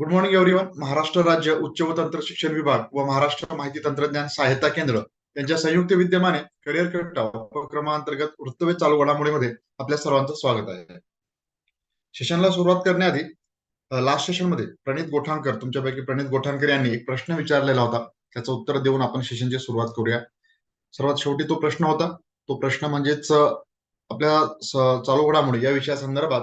Good morning everyone Maharashtra राज्य उच्च व तंत्र शिक्षण विभाग व महाराष्ट्र माहिती तंत्रज्ञान सहायता केंद्र यांच्या संयुक्त विद्यमाने करिअर कट्टा उपक्रमांतर्गत वृत्तवे चालू घडामोडीमध्ये आपल्या सर्वांचं स्वागत आहे. सेशनला सुरुवात करण्याआधी लास्ट सेशनमध्ये प्रणित गोठाणकर तुमच्यापैकी प्रणित गोठाणकर यांनी एक प्रश्न विचारलेला होता. त्याचं उत्तर देऊन आपण सेशनची सुरुवात करूया. सर्वात शेवटी तो प्रश्न होता. तो प्रश्न म्हणजेच आपल्या चालू घडामोडी या विषयासंदर्भात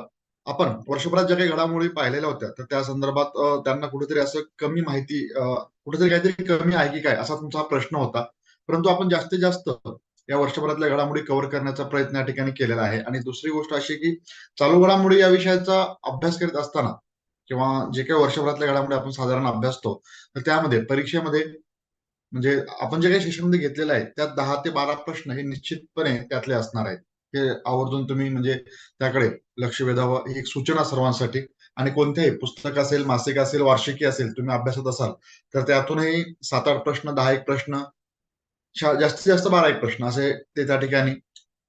आपण वर्षभरात ज्या काही घडामोडी पाहिलेल्या होत्या तर त्या संदर्भात त्यांना कुठेतरी असं कमी माहिती कुठेतरी काहीतरी कमी आहे की काय असा तुमचा प्रश्न होता. परंतु आपण जास्तीत जास्त या वर्षभरातल्या घडामोडी कव्हर करण्याचा प्रयत्न या ठिकाणी केलेला आहे. आणि दुसरी गोष्ट अशी की चालू घडामोडी या विषयाचा अभ्यास करीत असताना किंवा जे काही वर्षभरातल्या घडामोडी आपण साधारण अभ्यासतो तर त्यामध्ये परीक्षेमध्ये म्हणजे आपण जे काही शिक्षणामध्ये घेतलेलं आहे त्यात दहा ते बारा प्रश्न हे निश्चितपणे त्यातले असणार आहेत. हे आवर्जून तुम्ही म्हणजे त्याकडे लक्ष वेधावं ही एक सूचना सर्वांसाठी. आणि कोणत्याही पुस्तक असेल मासिक असेल वार्षिकी असेल तुम्ही अभ्यासत असाल तर त्यातूनही सात आठ प्रश्न दहा एक प्रश्न जास्तीत जास्त बारा एक प्रश्न असे ते त्या ठिकाणी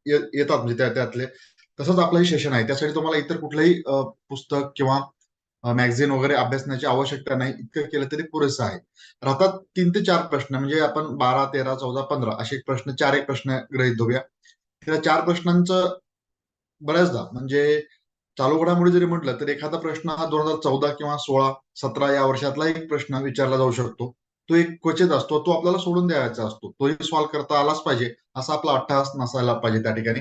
येतात म्हणजे त्या त्यातले. तसंच आपलं हे सेशन आहे. त्यासाठी तुम्हाला इतर कुठलंही पुस्तक किंवा मॅगझिन वगैरे अभ्यासण्याची आवश्यकता नाही. इतकं केलं तरी पुरेसं आहे. राहतात तीन ते चार प्रश्न म्हणजे आपण बारा तेरा चौदा पंधरा असे प्रश्न चार एक प्रश्न ग्रहित धरूया. त्या चार प्रश्नांचं बऱ्याचदा म्हणजे चालू घडामोडी जरी म्हटलं तर एखादा प्रश्न हा दोन हजार चौदा किंवा सोळा सतरा या वर्षातला एक प्रश्न विचारला जाऊ शकतो. तो एक क्वचित असतो तो आपल्याला सोडून द्यायचा असतो. तोही सॉल्व्ह करता आलाच पाहिजे असा आपला अट्टहास नसायला पाहिजे त्या ठिकाणी.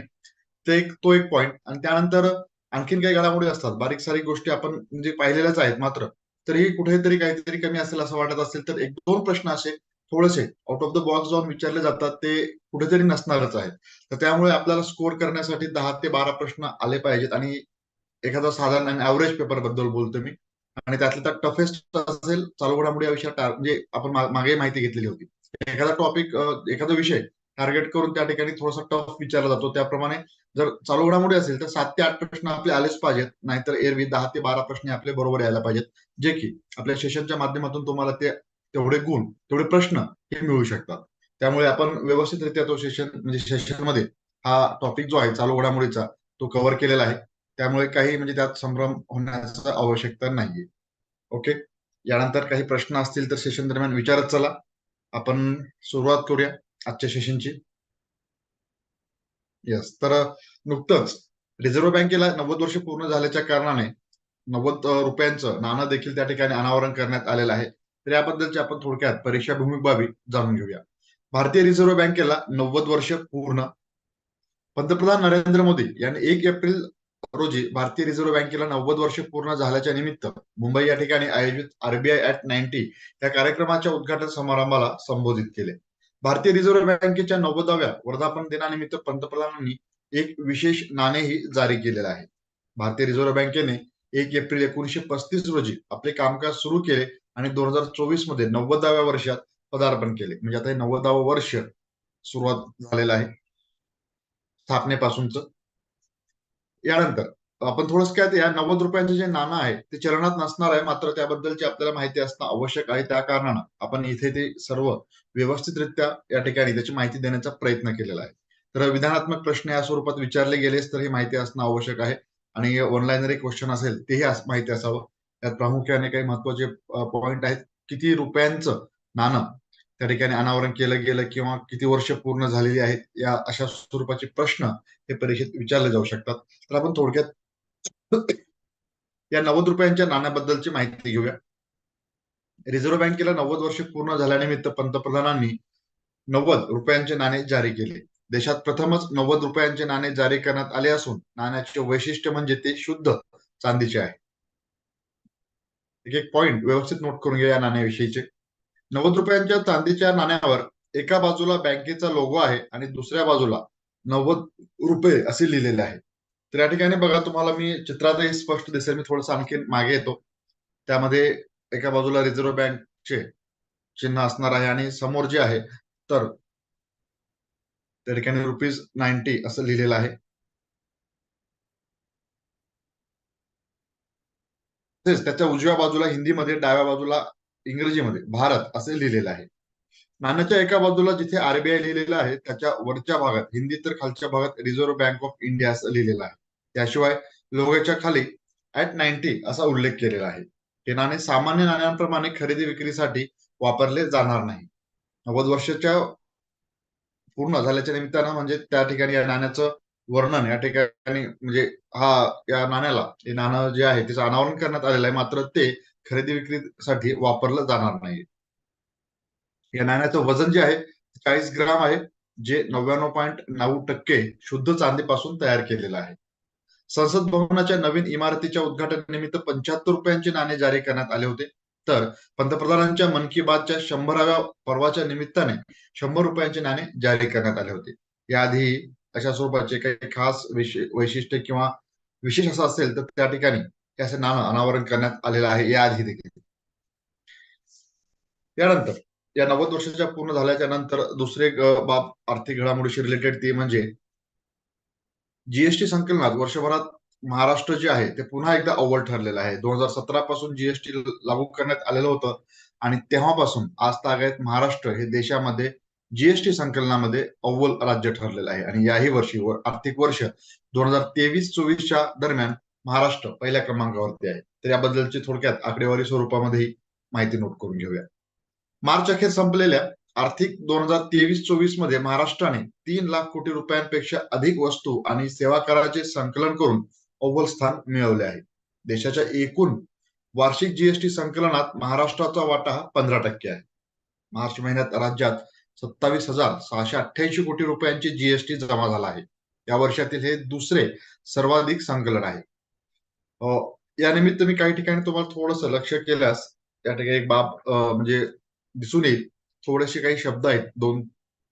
ते एक तो एक पॉईंट आणि त्यानंतर आणखीन काही घडामोडी असतात. बारीक सारीक गोष्टी आपण म्हणजे पाहिलेल्याच आहेत मात्र. तरीही कुठेतरी काहीतरी कमी असेल असं वाटत असेल तर एक दोन प्रश्न असे थोडेसे आउट ऑफ द बॉक्स जाऊन विचारले जातात ते कुठेतरी नसणारच आहेत. तर त्यामुळे आपल्याला स्कोअर करण्यासाठी दहा ते बारा प्रश्न आले पाहिजेत आणि एखादा साधारण ऍव्हरेज पेपरबद्दल बोलतो मी. आणि त्यातल्या त्यात टफेस्ट असेल चालू घडामोडी या विषयात म्हणजे आपण मागे माहिती घेतलेली होती. एखादा टॉपिक एखादा विषय टार्गेट करून त्या ठिकाणी थोडासा टफ विचारला जातो. त्याप्रमाणे जर चालू घडामोडी असेल तर सात ते आठ प्रश्न आपले आलेच पाहिजेत नाहीतर एरवी दहा ते बारा प्रश्न आपले बरोबर यायला पाहिजेत. जे की आपल्या सेशनच्या माध्यमातून तुम्हाला ते तेवढे गुण तेवढे प्रश्न हे मिळू शकतात. त्यामुळे आपण व्यवस्थितरित्या तो सेशन म्हणजे सेशनमध्ये हा टॉपिक जो आहे चालू घडामोडीचा तो कव्हर केलेला आहे. त्यामुळे काही म्हणजे त्यात संभ्रम होण्याचा आवश्यकता नाहीये. ओके यानंतर काही प्रश्न असतील तर सेशन दरम्यान विचारत चला. आपण सुरुवात करूया आजच्या सेशनची येस तर नुकतंच रिझर्व्ह बँकेला नव्वद वर्ष पूर्ण झाल्याच्या कारणाने नव्वद रुपयांचं नाणं देखील त्या ठिकाणी अनावरण करण्यात आलेलं आहे. तर याबद्दलची आपण थोडक्यात परीक्षाभूमिक बाबी जाणून घेऊया. भारतीय रिझर्व्ह बँकेला नव्वद वर्ष पूर्ण. पंतप्रधान नरेंद्र मोदी यांनी एक एप्रिल रोजी भारतीय रिझर्व्ह बँकेला नव्वद वर्ष पूर्ण झाल्याच्या निमित्त मुंबई या ठिकाणी आयोजित आरबीआय ऍट नाईन्टी या कार्यक्रमाच्या उद्घाटन समारंभाला संबोधित केले. भारतीय रिझर्व्ह बँकेच्या नव्वदाव्या वर्धापन दिनानिमित्त पंतप्रधानांनी एक विशेष नाणेही जारी केलेलं आहे. भारतीय रिझर्व्ह बँकेने एक एप्रिल एकोणीशे पस्तीस रोजी आपले कामकाज सुरू केले आणि दोन हजार चोवीसमध्ये नव्वदाव्या वर्षात पदार्पण केले. म्हणजे आता हे नव्वदावं वर्ष सुरुवात झालेलं आहे. स्थापनेपासूनच. यानंतर आपण थोडस काय या नव्वद रुपयांचे जे नाणं आहे ते चलनात नसणार आहे. मात्र त्याबद्दलची आपल्याला माहिती असणं आवश्यक आहे. त्या कारणानं आपण इथे ते सर्व व्यवस्थितरित्या या ठिकाणी त्याची माहिती देण्याचा प्रयत्न केलेला आहे. तर विधानात्मक प्रश्न या स्वरूपात विचारले गेलेस तर ही माहिती असणं आवश्यक आहे. आणि ऑनलाईन जरी क्वेश्चन असेल तेही माहिती असावं. त्यात प्रामुख्याने काही महत्त्वाचे पॉइंट आहेत. किती रुपयांचं नाणं त्या ठिकाणी अनावरण केलं गेलं किंवा किती वर्ष पूर्ण झालेली आहेत या अशा स्वरूपाचे प्रश्न हे परीक्षेत विचारले जाऊ शकतात. तर आपण थोडक्यात या नव्वद रुपयांच्या नाण्याबद्दलची माहिती घेऊया. रिझर्व्ह बँकेला नव्वद वर्ष पूर्ण झाल्यानिमित्त पंतप्रधानांनी नव्वद रुपयांचे नाणे जारी केले. देशात प्रथमच नव्वद रुपयांचे नाणे जारी करण्यात आले असून नाण्याचे वैशिष्ट्य म्हणजे ते शुद्ध चांदीचे आहे. एक एक पॉइंट व्यवस्थित नोट करून घ्या या नाण्याविषयीचे नव्वद रुपयांच्या चांदीच्या नाण्यावर एका बाजूला बँकेचा लोगो आहे आणि दुसऱ्या बाजूला नव्वद रुपये असे लिहिलेले आहे. तर या ठिकाणी बघा तुम्हाला मी चित्रातही स्पष्ट दिसेल. मी थोडस आणखी मागे येतो. त्यामध्ये एका बाजूला रिझर्व्ह बँकचे चिन्ह असणार आहे आणि समोर जे आहे तर त्या ठिकाणी रुपीज नाईन्टी असं लिहिलेलं आहे. त्याच्या उजव्या बाजूला हिंदीमध्ये डाव्या बाजूला इंग्रजीमध्ये भारत असे लिहिलेलं आहे. नाण्याच्या एका बाजूला जिथे आरबीआय लिहिलेलं आहे त्याच्या वरच्या भागात हिंदी तर खालच्या भागात रिझर्व्ह बँक ऑफ इंडिया असं लिहिलेलं आहे. त्याशिवाय लोगोच्या खाली ऍट नाईन्टी असा उल्लेख केलेला आहे. हे नाणे सामान्य नाण्यांप्रमाणे खरेदी विक्रीसाठी वापरले जाणार नाही. नव्वद वर्षाच्या पूर्ण झाल्याच्या निमित्तानं म्हणजे त्या ठिकाणी या नाण्याचं वर्णन या ठिकाणी म्हणजे हा या नाण्याला हे नाणं जे आहे त्याचं अनावरण करण्यात आलेलं आहे मात्र ते खरेदी विक्रीसाठी वापरलं जाणार नाही. या नाण्याचं वजन जे आहे चाळीस ग्राम आहे जे नव्याण्णव पॉईंट नऊ टक्के शुद्ध चांदीपासून तयार केलेलं आहे. संसद भवनाच्या नवीन इमारतीच्या उद्घाटन निमित्त पंच्याहत्तर रुपयांचे नाणे जारी करण्यात आले होते. तर पंतप्रधानांच्या मन की बातच्या शंभराव्या पर्वाच्या निमित्ताने शंभर रुपयांचे नाणे जारी करण्यात आले होते. याआधी अशा स्वरूपाचे काही खास वैशिष्ट्य किंवा विशेष असं असेल तर त्या ठिकाणी त्याचे नाणं अनावरण करण्यात आलेलं आहे. याआधी देखील. यानंतर या नव्वद वर्षाच्या पूर्ण झाल्याच्यानंतर दुसरे बाब आर्थिक घडामोडीशी रिलेटेड ती म्हणजे जीएसटी संकलनात वर्षभरात महाराष्ट्र जे आहे ते पुन्हा एकदा अव्वल ठरलेलं आहे. दोन हजार सतरा पासून जीएसटी लागू करण्यात आलेलं होतं आणि तेव्हापासून आज तागायत महाराष्ट्र हे देशामध्ये जीएसटी संकलनामध्ये अव्वल राज्य ठरलेलं आहे. आणि याही वर्षी आर्थिक वर्ष दोन हजार तेवीस चोवीसच्या दरम्यान महाराष्ट्र पहिल्या क्रमांकावरती आहे. तर याबद्दलची थोडक्यात आकडेवारी स्वरूपामध्ये माहिती नोट करून घेऊया. मार्च अखेर संपलेल्या आर्थिक दोन हजार तेवीस चोवीसमध्ये महाराष्ट्राने तीन लाख कोटी रुपयांपेक्षा अधिक वस्तू आणि सेवा कराचे संकलन करून अव्वल स्थान मिळवले आहे. देशाच्या एकूण वार्षिक जीएसटी संकलनात महाराष्ट्राचा वाटा हा पंधरा टक्के आहे. मार्च महिन्यात राज्यात सत्तावीस हजार सहाशे अठ्ठ्याऐंशी कोटी रुपयांची जीएसटी जमा झाला आहे. या वर्षातील हे दुसरे सर्वाधिक संकलन आहे. या निमित्त मी काही ठिकाणी तुम्हाला थोडस लक्ष केल्यास त्या ठिकाणी एक बाब म्हणजे दिसून येईल. थोडेसे काही शब्द आहेत. दोन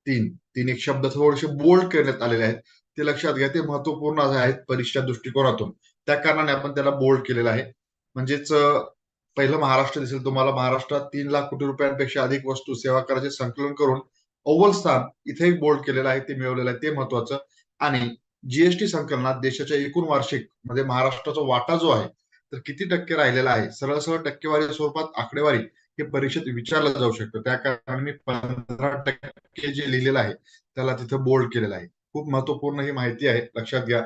तीन तीन एक शब्द थोडेसे बोल्ड करण्यात आलेले आहेत. ते लक्षात घ्या ते महत्त्वपूर्ण आहेत परीक्षा दृष्टिकोनातून. त्या कारणाने आपण त्याला बोल्ड केलेलं आहे. म्हणजेच पहिलं महाराष्ट्र दिसेल तुम्हाला महाराष्ट्रात तीन लाख कोटी रुपयांपेक्षा अधिक वस्तू सेवा कराचे संकलन करून अव्वल स्थान इथे बोल्ड केलेलं आहे ते मिळवलेलं आहे ते महत्वाचं. आणि जीएसटी संकलनात देशाच्या एकूण वार्षिकमध्ये महाराष्ट्राचा वाटा जो आहे तर किती टक्के राहिलेला आहे? सरळ सरळ टक्केवारी स्वरूपात आकडेवारी हे परीक्षेत विचारलं जाऊ शकतं. त्या कारणाने मी पंधरा टक्के जे लिहिलेलं आहे त्याला तिथं बोल्ड केलेलं आहे. खूप महत्त्वपूर्ण ही माहिती आहे लक्षात घ्या.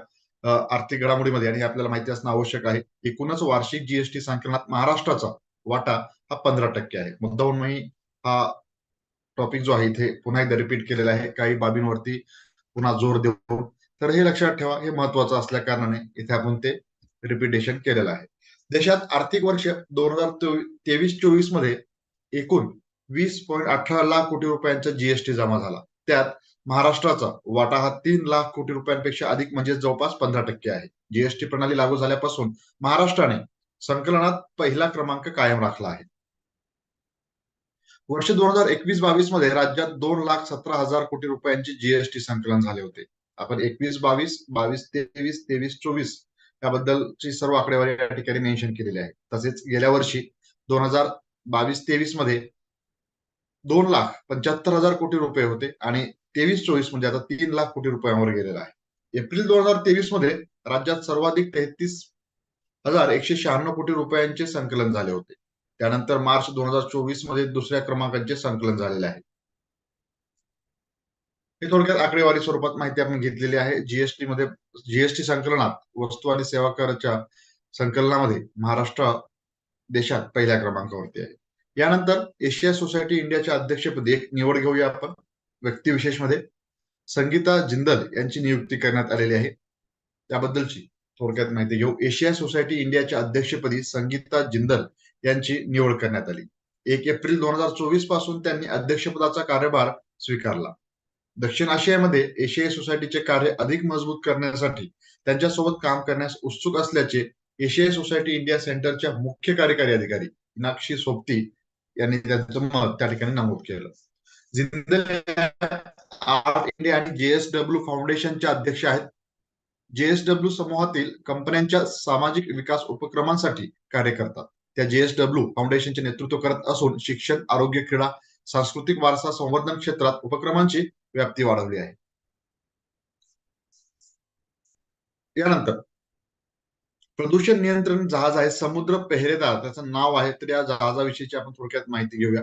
आर्थिक घडामोडीमध्ये आणि आपल्याला माहिती असणं आवश्यक आहे. एकूणच वार्षिक जीएसटी संकलनात महाराष्ट्राचा वाटा हा पंधरा टक्के आहे. मुद्दाहून मी हा टॉपिक जो आहे इथे पुन्हा एकदा रिपीट केलेला आहे. काही बाबींवरती पुन्हा जोर देऊन. तर हे लक्षात ठेवा हे महत्वाचं असल्या कारणाने इथे आपण ते रिपिटेशन केलेलं आहे. देशात आर्थिक वर्ष दोन हजार तेवीस चोवीसमध्ये एकूण वीस पॉईंट अठरा लाख कोटी रुपयांचा जीएसटी जमा झाला. त्यात महाराष्ट्राचा वाटा हा तीन लाख कोटी रुपयांपेक्षा अधिक म्हणजे जवळपास पंधरा टक्के आहे. जीएसटी प्रणाली लागू झाल्यापासून महाराष्ट्राने संकलनात पहिला क्रमांक कायम राखला आहे. वर्ष दोन हजार एकवीस बावीसमध्ये राज्यात दोन लाख सतरा हजार कोटी रुपयांचे जीएसटी संकलन झाले होते. आपण एकवीस बावीस बावीस तेवीस तेवीस चोवीस याबद्दलची सर्व आकडेवारी या ठिकाणी मेन्शन केलेली आहे. तसेच गेल्या वर्षी दोन हजार बावीस तेवीसमध्ये दोन लाख पंच्याहत्तर हजार कोटी रुपये होते आणि तेवीस चोवीस म्हणजे आता तीन लाख कोटी रुपयांवर गेलेला आहे. एप्रिल दोन हजार तेवीसमध्ये राज्यात सर्वाधिक तेहतीस हजार एकशे शहाण्णव कोटी रुपयांचे संकलन झाले होते. त्यानंतर मार्च दोन हजार चोवीसमध्ये दुसऱ्या क्रमांकाचे संकलन झालेले आहे. हे थोडक्यात आकडेवारी स्वरूपात माहिती आपण घेतलेली आहे. जीएसटी मध्ये जीएसटी संकलनात वस्तू आणि सेवा कराच्या संकलनामध्ये महाराष्ट्र देशात पहिल्या क्रमांकावरती आहे. यानंतर एशिया सोसायटी इंडियाच्या अध्यक्षपदी एक निवड घेऊया आपण. व्यक्तिविशेषमध्ये संगीता जिंदल यांची नियुक्ती करण्यात आलेली आहे. त्याबद्दलची थोडक्यात माहिती घेऊ. एशिया सोसायटी इंडियाच्या अध्यक्षपदी संगीता जिंदल यांची निवड करण्यात आली. एक एप्रिल दोन हजार चोवीसपासून त्यांनी अध्यक्षपदाचा कार्यभार स्वीकारला. दक्षिण आशियामध्ये एशियाई सोसायटीचे कार्य अधिक मजबूत करण्यासाठी त्यांच्यासोबत काम करण्यास उत्सुक असल्याचे एशियाई सोसायटी इंडिया सेंटरच्या मुख्य कार्यकारी अधिकारी मीनाक्षी सोबती यांनी त्यांचं मत त्या ठिकाणी नमूद केलं. आर्ट इंडिया आणि जेएसडब्ल्यू फाउंडेशनचे अध्यक्ष आहेत. जेएसडब्ल्यू समूहातील कंपन्यांच्या सामाजिक विकास उपक्रमांसाठी कार्य करतात. त्या जेएसडब्ल्यू फाउंडेशनचे नेतृत्व करत असून शिक्षण आरोग्य क्रीडा सांस्कृतिक वारसा संवर्धन क्षेत्रात उपक्रमांची व्याप्ती वाढवली आहे. यानंतर प्रदूषण नियंत्रण जहाज आहे. समुद्र पेहरेदार त्याचं नाव आहे तर या जहाजाविषयीची आपण थोडक्यात माहिती घेऊया.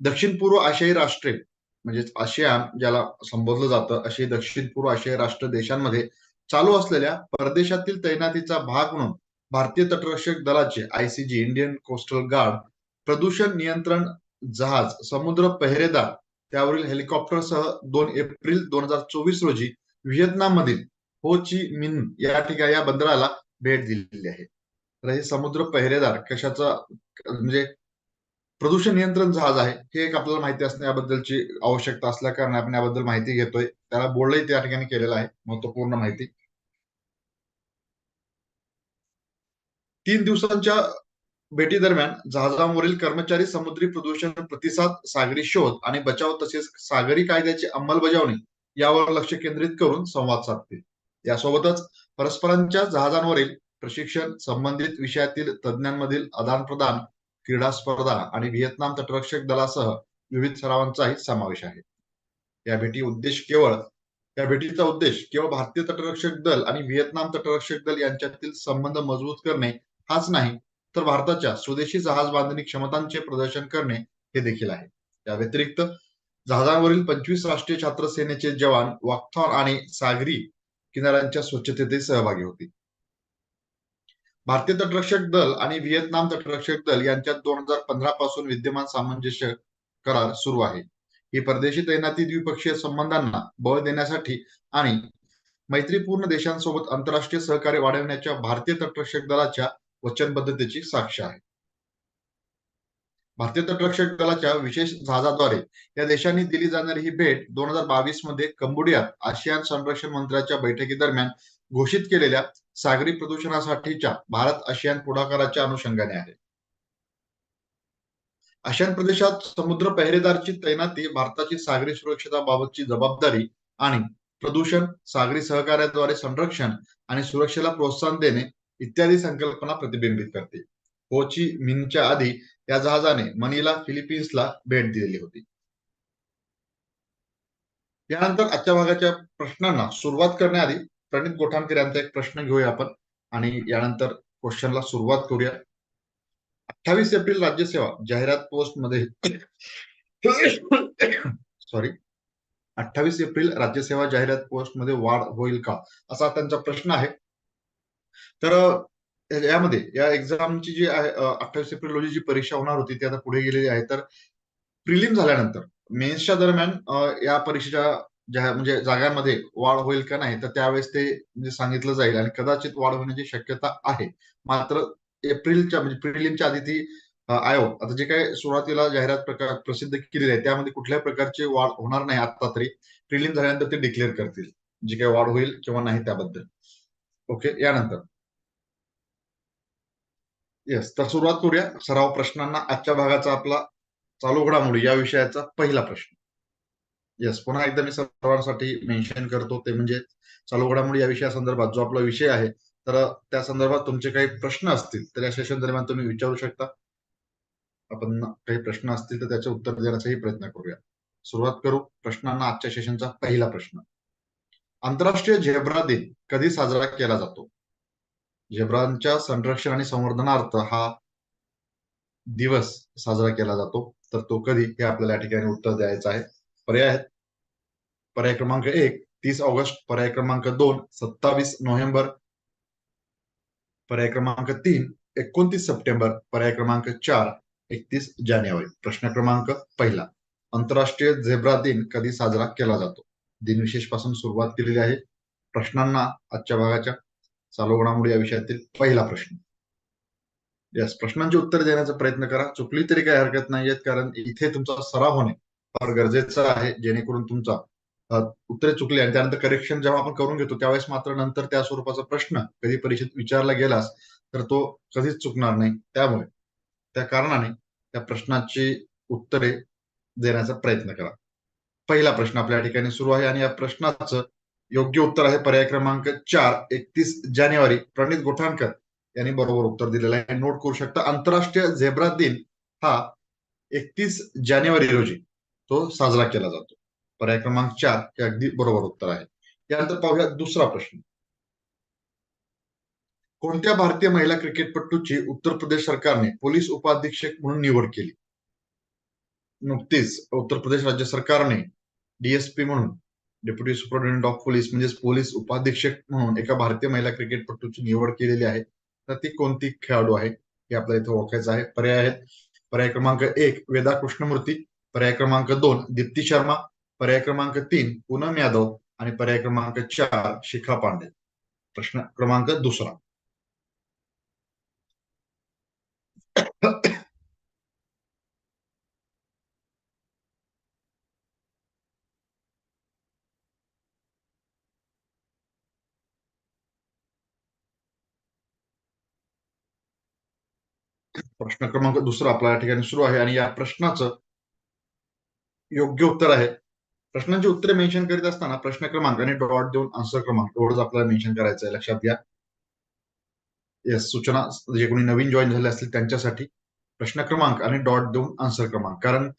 दक्षिण पूर्व आशियाई राष्ट्रे म्हणजेच आशियान ज्याला संबोधलं जातं असे दक्षिण पूर्व आशियाई राष्ट्र देशांमध्ये चालू असलेल्या परदेशातील तैनातीचा भाग म्हणून भारतीय तटरक्षक दलाचे आयसीजी इंडियन कोस्टल गार्ड प्रदूषण नियंत्रण जहाज समुद्र पहरेदार त्यावरील हेलिकॉप्टरसह दोन एप्रिल दोन हजार चोवीस रोजी व्हिएतनाम मधील हो ची मिन या ठिकाणी या बंदराला भेट दिलेली आहे. तर हे समुद्र पहरेदार कशाचा म्हणजे प्रदूषण नियंत्रण जहाज आहे. हे एक आपल्याला माहिती असणे याबद्दलची आवश्यकता असल्या कारण आपण याबद्दल माहिती घेतोय. त्याला बोर्डही त्या ठिकाणी केलेला आहे. महत्त्वपूर्ण माहिती. तीन दिवसांच्या भेटी दरम्यान जहाजांवरील कर्मचारी समुद्री प्रदूषण प्रतिसाद सागरी शोध आणि बचाव तसेच सागरी कायद्याची अंमलबजावणी यावर लक्ष केंद्रित करून संवाद साधतील. यासोबतच परस्परांच्या जहाजांवरील प्रशिक्षण संबंधित विषयातील तज्ज्ञांमधील आदान प्रदान क्रीडा स्पर्धा आणि व्हिएतनाम तटरक्षक दलासह विविध सरावांचाही समावेश आहे. या भेटी उद्देश केवळ या भेटीचा उद्देश केवळ भारतीय तटरक्षक दल आणि व्हिएतनाम तटरक्षक दल यांच्यातील संबंध मजबूत करणे हाच नाही तर भारताच्या स्वदेशी जहाज बांधणी क्षमतांचे प्रदर्शन करणे हे देखील आहे. या व्यतिरिक्त जहाजांवरील पंचवीस राष्ट्रीय छात्र सेनेचे जवान वाक्थॉन आणि सागरी किनाऱ्यांच्या स्वच्छतेतही सहभागी होतील भारतीय तटरक्षक दल आणि व्हिएतनाम तटरक्षक दल यांच्यात दोन हजार पंधरा पासून विद्यमान सामंजस्य करार सुरू आहे. ही परदेशी तैनाती द्विपक्षीय संबंधांना बळ देण्यासाठी आणि मैत्रीपूर्ण देशांसोबत आंतरराष्ट्रीय सहकार्य वाढवण्याच्या भारतीय तटरक्षक दलाच्या वचनबद्धतेची साक्ष आहे. भारतीय तटरक्षक दलाच्या विशेष जहाजाद्वारे या देशांनी दिली जाणारी ही भेट दोन हजार बावीसमध्ये कंबोडियात आशियान संरक्षण मंत्र्याच्या बैठकीदरम्यान घोषित केलेल्या सागरी प्रदूषणासाठीच्या भारत आशियान पुढाकाराच्या अनुषंगाने आहे. आशियान प्रदेशात समुद्र पेहरेदारची तैनाती भारताची सागरी सुरक्षेबाबतची जबाबदारी आणि प्रदूषण सागरी सहकार्याद्वारे संरक्षण आणि सुरक्षेला प्रोत्साहन देणे इत्यादी संकल्पना प्रतिबिंबित करते. होची मिनच्या आधी या जहाजाने मनीला फिलिपिन्सला भेट दिलेली होती. यानंतर आजच्या भागाच्या प्रश्नांना सुरुवात करण्याआधी प्रणित गोठामकर यांचा एक प्रश्न घेऊया आपण. आणि यानंतर क्वेश्चनला सुरुवात करूया. अठ्ठावीस एप्रिल राज्यसेवा जाहिरात पोस्टमध्ये. सॉरी अठ्ठावीस एप्रिल राज्यसेवा जाहिरात पोस्टमध्ये वाढ होईल का? असा त्यांचा प्रश्न आहे. तर यामध्ये या एक्झामची जी आहे अठ्ठावीस एप्रिल रोजी जी परीक्षा होणार होती ती आता पुढे गेलेली आहे. तर प्रिलिम झाल्यानंतर मेन्सच्या दरम्यान या परीक्षेच्या ज्या म्हणजे जागांमध्ये वाढ होईल का नाही तर त्यावेळेस ते म्हणजे सांगितलं जाईल आणि कदाचित वाढ होण्याची शक्यता आहे. मात्र एप्रिलच्या म्हणजे प्रिलिमच्या आधी ती आयोग आता जे काही सुरुवातीला जाहिरात प्रकार प्रसिद्ध केलेली आहे त्यामध्ये कुठल्याही प्रकारची वाढ होणार नाही आता तरी. प्रिलिम झाल्यानंतर ते डिक्लेअर करतील जी काही वाढ होईल किंवा नाही त्याबद्दल. ओके यानंतर. येस तर सुरुवात करूया सराव प्रश्नांना. आजच्या भागाचा आपला चालू घडामोडी या विषयाचा पहिला प्रश्न. येस पुन्हा एकदा मी सर्वांसाठी मेन्शन करतो ते म्हणजे चालू घडामोडी या विषयासंदर्भात जो आपला विषय आहे तर त्या संदर्भात तुमचे काही प्रश्न असतील तर या सेशन दरम्यान तुम्ही विचारू शकता. आपण काही प्रश्न असतील तर त्याचे उत्तर देण्याचाही प्रयत्न करूया. सुरुवात करू प्रश्नांना आजच्या सेशनचा पहिला प्रश्न. आंतरराष्ट्रीय झेब्रा दिन कधी साजरा केला जातो? झेब्रांच्या संरक्षण आणि संवर्धनार्थ हा दिवस साजरा केला जातो तर तो कधी हे आपल्याला या ठिकाणी उत्तर द्यायचं आहे. पर्याय आहेत. पर्याय क्रमांक एक तीस ऑगस्ट पर्याय क्रमांक दोन सत्तावीस नोव्हेंबर पर्याय क्रमांक तीन एकोणतीस सप्टेंबर पर्याय क्रमांक चार एकतीस जानेवारी. प्रश्न क्रमांक पहिला. आंतरराष्ट्रीय झेब्रा दिन कधी साजरा केला जातो? दिनविशेषपासून सुरुवात केलेली आहे. प्रश्नांना आजच्या भागाच्या चालू घडामोडी या विषयातील पहिला प्रश्न. यस प्रश्नांची उत्तर देण्याचा प्रयत्न करा. चुकली तरी काही हरकत नाहीयेत कारण इथे तुमचा सराव होणे फार गरजेचं आहे जेणेकरून तुमचा उत्तरे चुकली आणि त्यानंतर करेक्शन जेव्हा आपण करून घेतो त्यावेळेस मात्र नंतर त्या स्वरूपाचा प्रश्न कधी परीक्षेत विचारला गेलास तर तो कधीच चुकणार नाही. त्यामुळे त्या कारणाने त्या प्रश्नाची उत्तरे देण्याचा प्रयत्न करा. पहिला प्रश्न आपल्या ठिकाणी सुरू आहे आणि या प्रश्नाचं योग्य उत्तर आहे पर्याय क्रमांक चार एकतीस जानेवारी. प्रणित गोठाणकर यांनी बरोबर उत्तर दिलेलं आहे. नोट करू शकता आंतरराष्ट्रीय झेब्रा दिन हा एकतीस जानेवारी रोजी तो साजरा केला जातो. पर्याय क्रमांक चार हे अगदी बरोबर उत्तर आहे. त्यानंतर पाहूया दुसरा प्रश्न. कोणत्या भारतीय महिला क्रिकेटपटूची उत्तर प्रदेश सरकारने पोलीस उपाधीक्षक म्हणून निवड केली? नुकतीच उत्तर प्रदेश राज्य सरकारने डीएसपी म्हणून डेप्युटी सुपरिटेंडंट ऑफ पोलीस म्हणजेच पोलीस उपाधीक्षक म्हणून एका भारतीय महिला क्रिकेटपटूची निवड केलेली आहे. तर ती कोणती खेळाडू आहे? हे आपल्याला इथे ओळखायचं आहे. पर्याय आहेत. पर्याय क्रमांक एक वेदा कृष्णमूर्ती पर्याय क्रमांक दोन दीप्ती शर्मा. पर्याय क्रमांक तीन पूनम यादव आणि पर्याय क्रमांक चार शिखा पांडे. प्रश्न क्रमांक दुसरा. प्रश्न क्रमांक दुसरा आपल्या या ठिकाणी सुरू आहे आणि या प्रश्नाचं योग्य उत्तर आहे. प्रश्नांची उत्तरे मेन्शन करीत असताना प्रश्न क्रमांक आणि डॉट देऊन आन्सर क्रमांक एवढंच आपल्याला मेन्शन करायचं आहे लक्षात घ्या. येस सूचना जे कोणी नवीन जॉईन झाले असतील त्यांच्यासाठी प्रश्न क्रमांक आणि डॉट देऊन आन्सर क्रमांक. कारण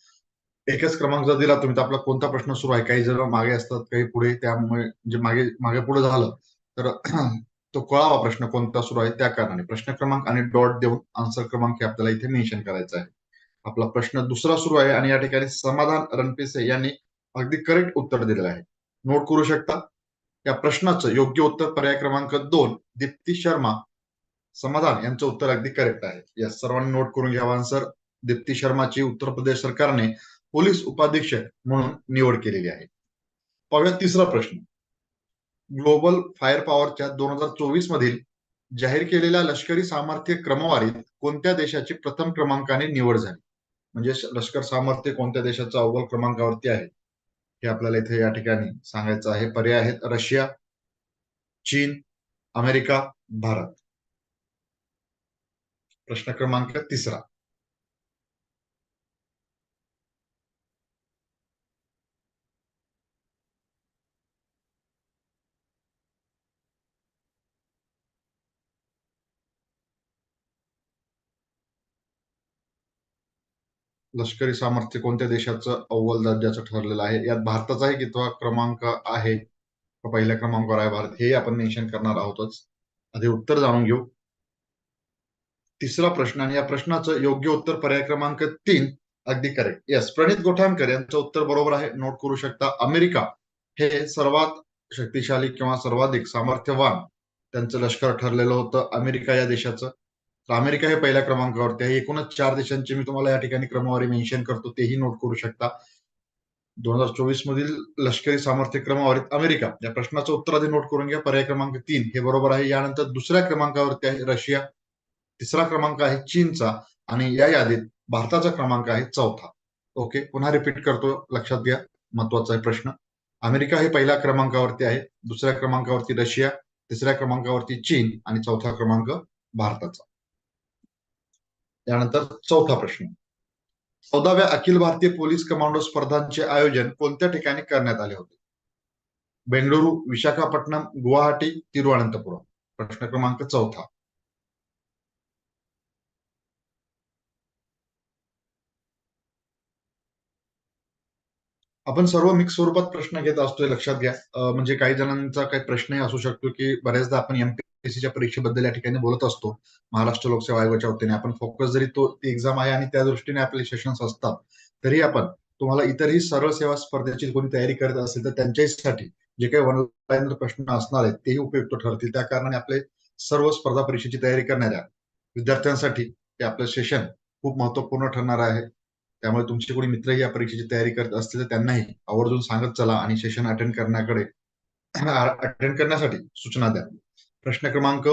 एकच क्रमांक जर दिला तुम्ही तर आपला कोणता प्रश्न सुरू आहे? काही जण मागे असतात काही पुढे. त्यामुळे जे मागे मागे पुढे झालं तर तो कळावा प्रश्न कोणता सुरू आहे त्या कारणाने. प्रश्न क्रमांक आणि डॉट देऊन आन्सर क्रमांक हे आपल्याला इथे मेन्शन करायचा आहे. आपला प्रश्न दुसरा सुरू आहे आणि या ठिकाणी समाधान रणपिसे यांनी अगदी करेक्ट उत्तर दिलेलं आहे. नोट करू शकता या प्रश्नाचं योग्य उत्तर पर्याय क्रमांक दोन दीप्ती शर्मा. समाधान यांचं उत्तर अगदी करेक्ट आहे. या सर्वांनी नोट करून घ्यावा आन्सर दीप्ती शर्माची उत्तर प्रदेश सरकारने पोलीस उपाधीक्षक म्हणून निवड केलेली आहे. पाहूया तिसरा प्रश्न. ग्लोबल फायर पॉवरच्या दोन हजार चोवीस मधील जाहीर केलेल्या लष्करी सामर्थ्य क्रमवारीत कोणत्या देशाची प्रथम क्रमांकाने निवड झाली? म्हणजे लष्कर सामर्थ्य कोणत्या देशाच्या अव्वल क्रमांकावरती आहे? हे आपल्याला इथे या ठिकाणी सांगायचं आहे. पर्याय आहेत रशिया चीन अमेरिका भारत. प्रश्न क्रमांक तिसरा. लष्करी सामर्थ्य कोणत्या देशाचं अव्वल दर्जाचं ठरलेलं आहे? यात भारताचाही कितवा क्रमांक आहे? पहिल्या क्रमांकावर आहे भारत? हे आपण मेन्शन करणार आहोतच. आधी उत्तर जाणून घेऊ. तिसरा प्रश्न आणि या प्रश्नाचं योग्य उत्तर पर्याय क्रमांक तीन. अगदी करेक्ट येस प्रणित गोठाणकर यांचं उत्तर बरोबर आहे. नोट करू शकता अमेरिका हे सर्वात शक्तिशाली किंवा सर्वाधिक सामर्थ्यवान त्यांचं लष्कर ठरलेलं होतं. अमेरिका या देशाचं. तर अमेरिका हे पहिल्या क्रमांकावरती आहे एकूणच चार देशांची मी तुम्हाला या ठिकाणी क्रमवारी मेन्शन करतो. तेही नोट करू शकता. दोन हजार चोवीस मधील लष्करी सामर्थ्य क्रमवारीत अमेरिका. या प्रश्नाचं उत्तर आधी नोट करून घ्या. पर्याय क्रमांक तीन. हे बरोबर आहे. यानंतर दुसऱ्या क्रमांकावरती आहे रशिया. तिसरा क्रमांक आहे चीनचा. आणि या यादीत भारताचा क्रमांक आहे चौथा. ओके पुन्हा रिपीट करतो. लक्षात घ्या. महत्त्वाचा आहे प्रश्न. अमेरिका हे पहिल्या क्रमांकावरती आहे. दुसऱ्या क्रमांकावरती रशिया. तिसऱ्या क्रमांकावरती चीन. आणि चौथा क्रमांक भारताचा. त्यानंतर चौथा प्रश्न. चौदाव्या अखिल भारतीय पोलीस कमांडो स्पर्धांचे आयोजन कोणत्या ठिकाणी करण्यात आले होते? बेंगळुरू विशाखापट्टणम गुवाहाटी तिरुवनंतपुरम प्रश्न क्रमांक चौथा. आपण सर्व मिक्स स्वरूपात प्रश्न घेत असतोय लक्षात घ्या. म्हणजे काही जणांचा काही प्रश्नही असू शकतो की बऱ्याचदा आपण एमपीएससीच्या परीक्षेबद्दल या ठिकाणी बोलत असतो. महाराष्ट्र लोकसेवा आयोगाच्या वतीने आपण फोकस जरी तो एक्झाम आहे आणि त्या दृष्टीने आपले सेशन्स असतात तरी आपण तुम्हाला इतरही सरळ सेवा स्पर्धेची कोणी तयारी करत असेल तर त्यांच्यासाठी जे काही ऑनलाईन प्रश्न असणार आहेत तेही उपयुक्त ठरतील. त्या कारणाने आपले सर्व स्पर्धा परीक्षेची तयारी करणाऱ्या विद्यार्थ्यांसाठी हे आपलं सेशन खूप महत्त्वपूर्ण ठरणार आहे. त्यामुळे तुमचे कोणी मित्रही या परीक्षेची तयारी करत असतील तर त्यांनाही आवर्जून सांगत चला आणि सेशन अटेंड करण्याकडे अटेंड करण्यासाठी सूचना द्या. प्रश्न क्रमांक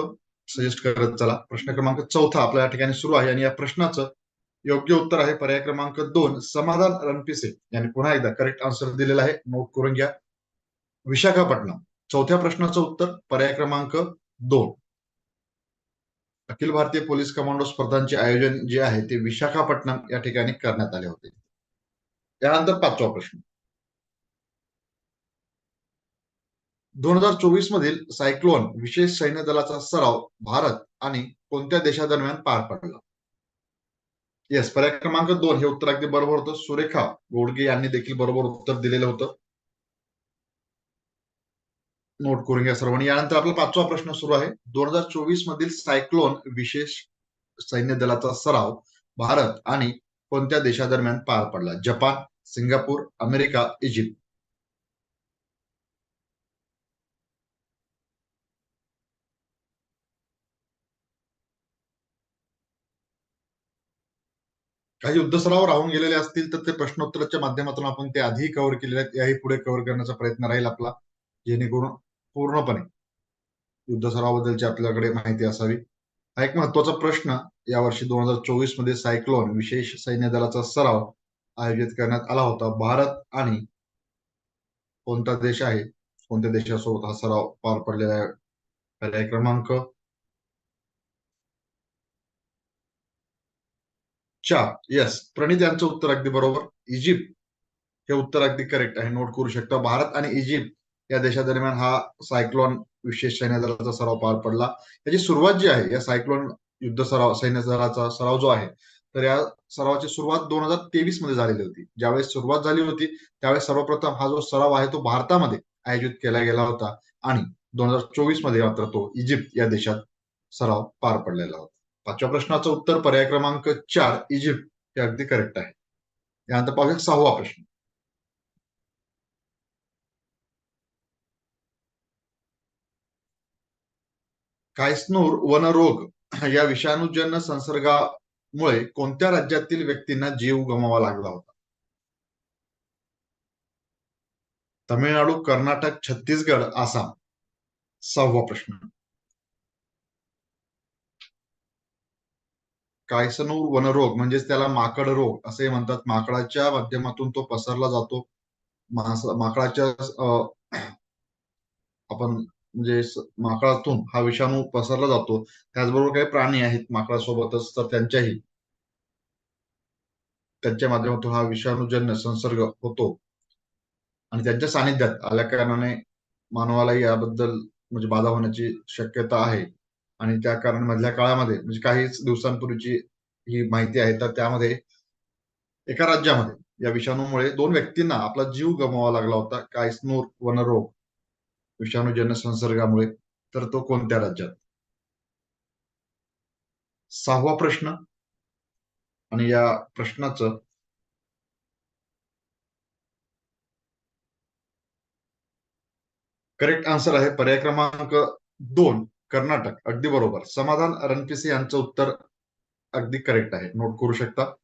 सजेस्ट करत चला. प्रश्न क्रमांक चौथा आपल्या या ठिकाणी सुरू आहे आणि या प्रश्नाचं योग्य उत्तर आहे. पर्याय क्रमांक दोन समाधान रणपिसे यांनी पुन्हा एकदा करेक्ट आन्सर दिलेला आहे. नोट करून घ्या. विशाखापट्टणम. चौथ्या प्रश्नाचं उत्तर पर्याय क्रमांक दोन. अखिल भारतीय पोलीस कमांडो स्पर्धांचे आयोजन जे आहे ते विशाखापट्टणम या ठिकाणी करण्यात आले होते. त्यानंतर पाचवा प्रश्न. दोन हजार चोवीस मधील सायक्लोन विशेष सैन्य दलाचा सराव भारत आणि कोणत्या देशादरम्यान पार पडला? येस पर्याय क्रमांक दोन हे उत्तर अगदी बरोबर होतं. सुरेखा गोडगे यांनी देखील बरोबर उत्तर दिलेलं होतं. नोट करून घ्या सर्वांनी. यानंतर आपला पाचवा प्रश्न सुरू आहे. दोन हजार चोवीस मधील सायक्लोन विशेष सैन्य दलाचा सराव भारत आणि कोणत्या देशादरम्यान पार पडला? Japan Singapore America Egypt. काही युद्धसराव राहून गेलेले असतील तर ते प्रश्नोत्तराच्या माध्यमातून आपण ते आधी कव्हर केलेले आहेत. याही पुढे कव्हर करण्याचा प्रयत्न राहील आपला. जेणेकरून पूर्णपणे. युद्ध सरावाबद्दलची आपल्याकडे माहिती असावी. हा एक महत्त्वाचा प्रश्न यावर्षी दोन हजार चोवीसमध्ये सायक्लोन विशेष सैन्य दलाचा सराव आयोजित करण्यात आला होता. भारत आणि कोणता देश आहे? कोणत्या देशासोबत हा सराव पार पडलेला आहे? पर्याय क्रमांक चार. यस प्रणित यांचं उत्तर अगदी बरोबर. इजिप्त हे उत्तर अगदी करेक्ट आहे. नोट करू शकता. भारत आणि इजिप्त या देशादरम्यान हा सायक्लॉन विशेष सैन्य दलाचा सराव पार पडला. त्याची सुरुवात जी आहे या सायक्लॉन युद्ध सराव सैन्य दलाचा सराव जो आहे तर या सरावाची सुरुवात दोन हजार तेवीसमध्ये झालेली होती. ज्यावेळेस सुरुवात झाली होती त्यावेळेस सर्वप्रथम हा जो सराव आहे तो भारतामध्ये आयोजित केला गेला होता आणि दोन हजार चोवीसमध्ये मात्र तो इजिप्त या देशात सराव पार पडलेला होता. पाचव्या प्रश्नाचं उत्तर पर्याय क्रमांक चार इजिप्त. हे अगदी करेक्ट आहे. यानंतर पाहूया सहावा प्रश्न. कायस्नूर वनरोग या विषाणूजन्य संसर्गामुळे कोणत्या राज्यातील व्यक्तींना जीव गमावा लागला होता? तमिळनाडू कर्नाटक छत्तीसगड आसाम. सहावा प्रश्न. कायसनूर वनरोग म्हणजेच त्याला माकड रोग असे म्हणतात. माकडाच्या माध्यमातून तो पसरला जातो. माकडाच्या आपण म्हणजे माकडातून हा विषाणू पसरला जातो. त्याचबरोबर काही प्राणी आहेत माकडासोबतच तर त्यांच्याही. त्यांच्या माध्यमातून हा विषाणूजन्य संसर्ग होतो. आणि त्यांच्या सानिध्यात आल्या कारणाने मानवालाही याबद्दल म्हणजे बाधा होण्याची शक्यता आहे. आणि त्या कारण मधल्या काळामध्ये म्हणजे काहीच दिवसांपूर्वीची ही माहिती आहे तर त्यामध्ये एका राज्यामध्ये या विषाणूमुळे दोन व्यक्तींना आपला जीव गमवावा लागला होता. कायस्नूर वनरोग विषाणूजन्य संसर्गामुळे तर तो कोणत्या राज्यात? सहावा प्रश्न. आणि या प्रश्नाचं करेक्ट आन्सर आहे पर्याय क्रमांक दोन कर्नाटक. अगदी बरोबर. समाधान रणपिसे यांचं उत्तर अगदी करेक्ट आहे. नोट करू शकता.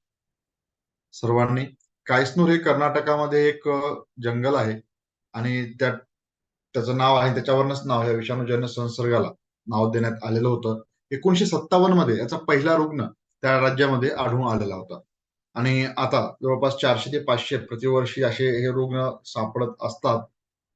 सर्वांनी. कायस्नूर हे कर्नाटकामध्ये एक जंगल आहे. आणि त्या त्याचं नाव आहे त्याच्यावरच नाव या विषाणूजन्य संसर्गाला नाव देण्यात आलेलं होतं. एकोणीशे सत्तावन्नमध्ये याचा पहिला रुग्ण त्या राज्यामध्ये आढळून आलेला होता. आणि आता जवळपास चारशे ते पाचशे प्रतिवर्षी असे हे रुग्ण सापडत असतात.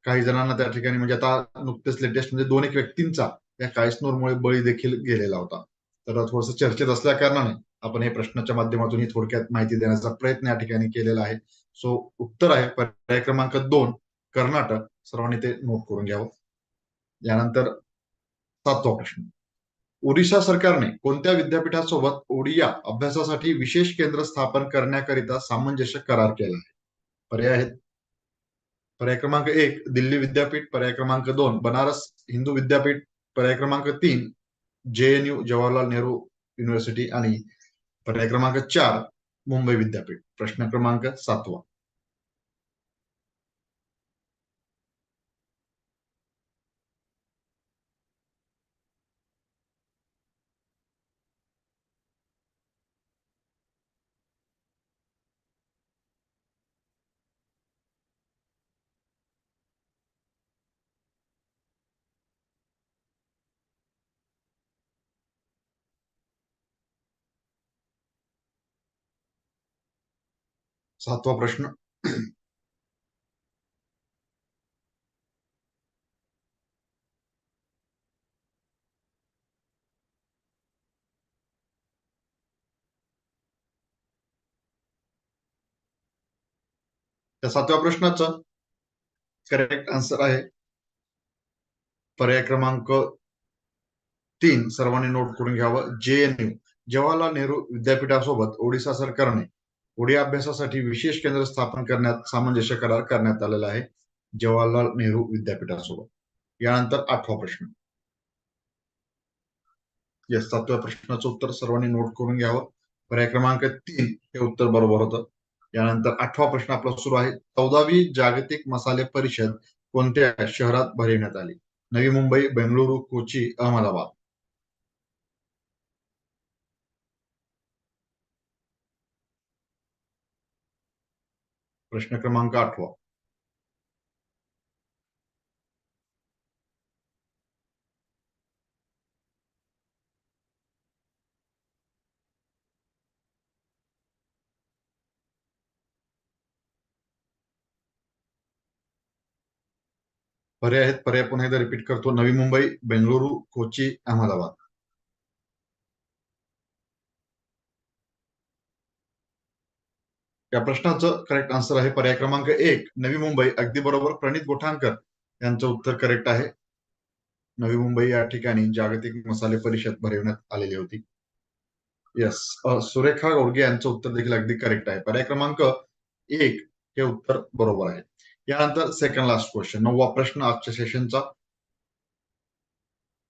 काही जणांना त्या ठिकाणी म्हणजे आता नुकतेच लेटेस्ट म्हणजे दोन एक व्यक्तींचा या कायस्नोरमुळे बळी देखील गेलेला होता. तर थोडस चर्चेत असल्या कारणाने आपण हे प्रश्नाच्या माध्यमातून ही थोडक्यात माहिती देण्याचा प्रयत्न या ठिकाणी केलेला आहे. सो उत्तर आहे. पर्याय क्रमांक दोन कर्नाटक. सर्वांनी ते नोट करून घ्यावं. यानंतर सातवा प्रश्न. ओडिशा सरकारने कोणत्या विद्यापीठासोबत ओडिया अभ्यासासाठी विशेष केंद्र स्थापन करण्याकरिता सामंजस्य करार केला आहे? पर्याय आहेत. पर्याय क्रमांक एक दिल्ली विद्यापीठ. पर्याय क्रमांक दोन बनारस हिंदू विद्यापीठ. पर्याय क्रमांक तीन J N U Jawaharlal Nehru university आणि पर्याय क्रमांक चार मुंबई विद्यापीठ. प्रश्न क्रमांक सातवा. सातवा प्रश्न. त्या सातव्या प्रश्नाचं करेक्ट आन्सर आहे. पर्याय क्रमांक तीन. सर्वांनी नोट करून घ्यावं. J N U. Jawaharlal Nehru विद्यापीठासोबत Odisha सरकारने ओडिया अभ्यासासाठी विशेष केंद्र स्थापन करण्यात सामंजस्य करार करण्यात आलेला आहे. जवाहरलाल नेहरू विद्यापीठासोबत. यानंतर आठवा प्रश्न. या सातव्या प्रश्नाचं उत्तर सर्वांनी नोट करून घ्यावं. पर्याय क्रमांक तीन हे उत्तर बरोबर होतं. यानंतर आठवा प्रश्न आपला सुरू आहे. चौदावी जागतिक मसाले परिषद कोणत्या शहरात भरविण्यात आली? नवी मुंबई बेंगळुरू कोची अहमदाबाद. प्रश्न क्रमांक आठवा पर्याय पर्याय पुन्हा एकदा रिपीट करतो. नवी मुंबई बेंगळुरू कोची अहमदाबाद. या प्रश्नाचं करेक्ट आन्सर आहे. पर्याय क्रमांक एक नवी मुंबई. अगदी बरोबर. प्रणित गोठांकर यांचं उत्तर करेक्ट आहे. नवी मुंबई या ठिकाणी जागतिक मसाले परिषद भरविण्यात आलेली होती. येस सुरेखा गोडगे यांचं उत्तर देखील अगदी करेक्ट आहे. पर्याय क्रमांक एक हे उत्तर बरोबर आहे. यानंतर सेकंड लास्ट क्वेश्चन नववा प्रश्न आजच्या सेशनचा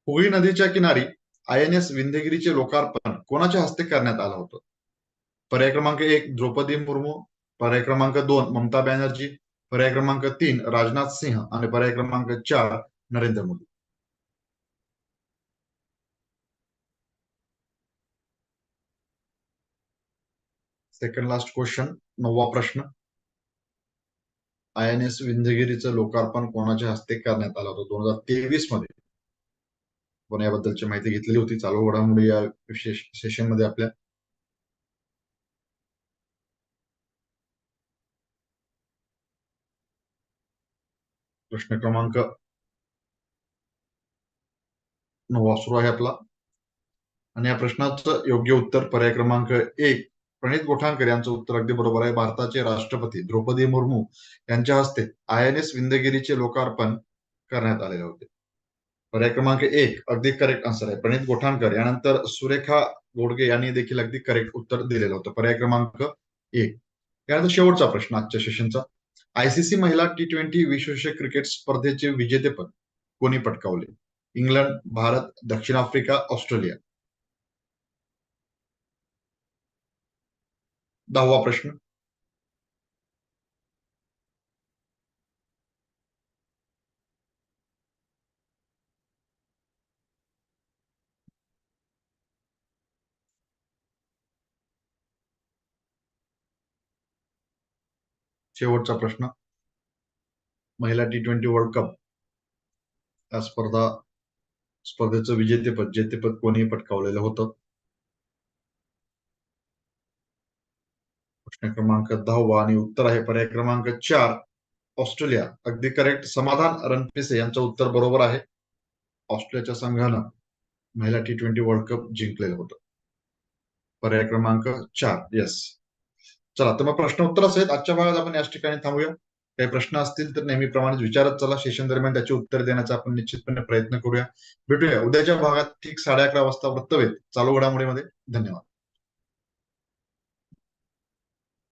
हुगळी नदीच्या किनारी आय एन एस विंध्यगिरीचे लोकार्पण कोणाच्या हस्ते करण्यात आलं होतं? पर्याय क्रमांक एक द्रौपदी मुर्मू. पर्याय क्रमांक दोन ममता बॅनर्जी. पर्याय क्रमांक तीन राजनाथ सिंह. आणि पर्याय क्रमांक चार Narendra Modi. Second last question नववा प्रश्न. आय एन एस विंध्यगिरीचं लोकार्पण कोणाच्या हस्ते करण्यात आलं होतं? दोन हजार तेवीसमध्ये. आपण याबद्दलची माहिती घेतलेली होती. चालू घडामोडी या विशेष सेशनमध्ये आपल्या. प्रश्न क्रमांक नववा सुरू आहे आपला. आणि या प्रश्नाचं योग्य उत्तर पर्याय क्रमांक एक प्रणित गोठाणकर यांचं उत्तर अगदी बरोबर आहे. भारताचे राष्ट्रपती द्रौपदी मुर्मू यांच्या हस्ते आय एन एस विंदगिरीचे लोकार्पण करण्यात आलेले होते. पर्याय क्रमांक एक अगदी करेक्ट आन्सर आहे. प्रणित गोठाणकर यानंतर सुरेखा गोडगे यांनी देखील अगदी करेक्ट उत्तर दिलेलं होतं. पर्याय क्रमांक एक. यानंतर शेवटचा प्रश्न आजच्या सेशनचा आयसीसी महिला टी ट्वेंटी विश्वचषक क्रिकेट स्पर्धेचे विजेतेपद कोणी पटकावले? इंग्लंड भारत दक्षिण आफ्रिका ऑस्ट्रेलिया. दहावा प्रश्न. शेवटचा प्रश्न. महिला टी ट्वेंटी वर्ल्ड कप या स्पर्धा स्पर्धेचं विजेतेपद जेतेपद कोणी पटकावलेलं होतं? प्रश्न क्रमांक दहावा आणि उत्तर आहे पर्याय क्रमांक चार. ऑस्ट्रेलिया. अगदी करेक्ट समाधान रणपिसे यांचं उत्तर बरोबर आहे. ऑस्ट्रेलियाच्या संघानं महिला टी ट्वेंटी वर्ल्ड कप जिंकलेलं होतं. पर्याय क्रमांक चार. येस चला तर मग प्रश्न उत्तरच आहेत. आजच्या भागात आपण याच ठिकाणी थांबूया. काही प्रश्न असतील तर नेहमीप्रमाणे विचारत चला. सेशन दरम्यान त्याची उत्तर देण्याचा आपण निश्चितपणे प्रयत्न करूया. भेटूया. उद्याच्या भागात ठीक साडे अकरा वाजता वृत्तवेध. चालू घडामोडीमध्ये. धन्यवाद.